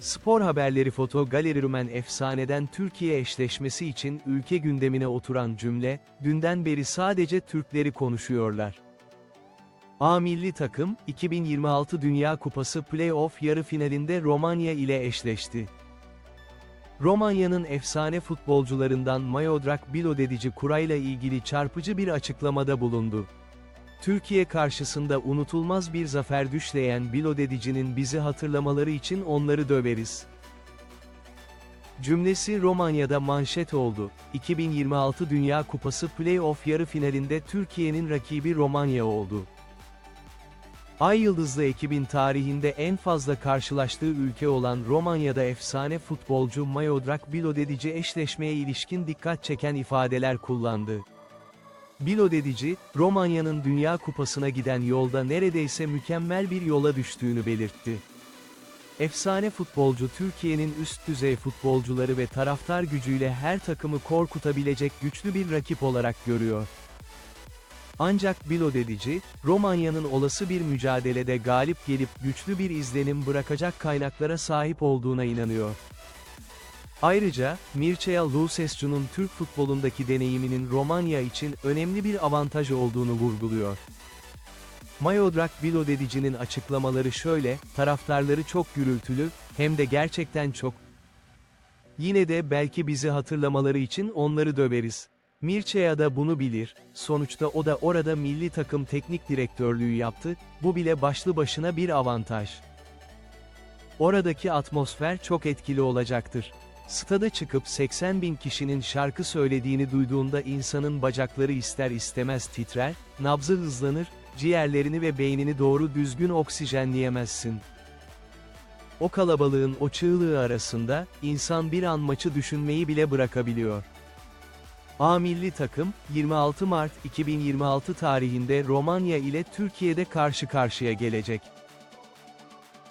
Spor haberleri Foto Galeri Rumen efsaneden Türkiye eşleşmesi için ülke gündemine oturan cümle, dünden beri sadece Türkleri konuşuyorlar. A milli takım, 2026 Dünya Kupası Play-off yarı finalinde Romanya ile eşleşti. Romanya'nın efsane futbolcularından Mayodrak Bilodedici kurayla ilgili çarpıcı bir açıklamada bulundu. Türkiye karşısında unutulmaz bir zafer düşleyen Bilodedici'nin bizi hatırlamaları için onları döveriz. Cümlesi Romanya'da manşet oldu. 2026 Dünya Kupası Play-off yarı finalinde Türkiye'nin rakibi Romanya oldu. Ay Yıldızlı ekibin tarihinde en fazla karşılaştığı ülke olan Romanya'da efsane futbolcu Mayodrak Bilodedici eşleşmeye ilişkin dikkat çeken ifadeler kullandı. Bilodedici, Romanya'nın Dünya Kupası'na giden yolda neredeyse mükemmel bir yola düştüğünü belirtti. Efsane futbolcu Türkiye'nin üst düzey futbolcuları ve taraftar gücüyle her takımı korkutabilecek güçlü bir rakip olarak görüyor. Ancak Bilodedici, Romanya'nın olası bir mücadelede galip gelip güçlü bir izlenim bırakacak kaynaklara sahip olduğuna inanıyor. Ayrıca, Mircea Lucescu'nun Türk futbolundaki deneyiminin Romanya için önemli bir avantaj olduğunu vurguluyor. Mayodrak Bilodedici'nin açıklamaları şöyle, taraftarları çok gürültülü, hem de gerçekten çok. Yine de belki bizi hatırlamaları için onları döveriz. Mircea da bunu bilir, sonuçta o da orada milli takım teknik direktörlüğü yaptı, bu bile başlı başına bir avantaj. Oradaki atmosfer çok etkili olacaktır. Stada çıkıp 80 bin kişinin şarkı söylediğini duyduğunda insanın bacakları ister istemez titrer, nabzı hızlanır, ciğerlerini ve beynini doğru düzgün oksijenleyemezsin. O kalabalığın o çığlığı arasında, insan bir an maçı düşünmeyi bile bırakabiliyor. A milli takım, 26 Mart 2026 tarihinde Romanya ile Türkiye'de karşı karşıya gelecek.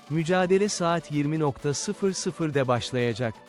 Mücadele saat 20.00'de başlayacak.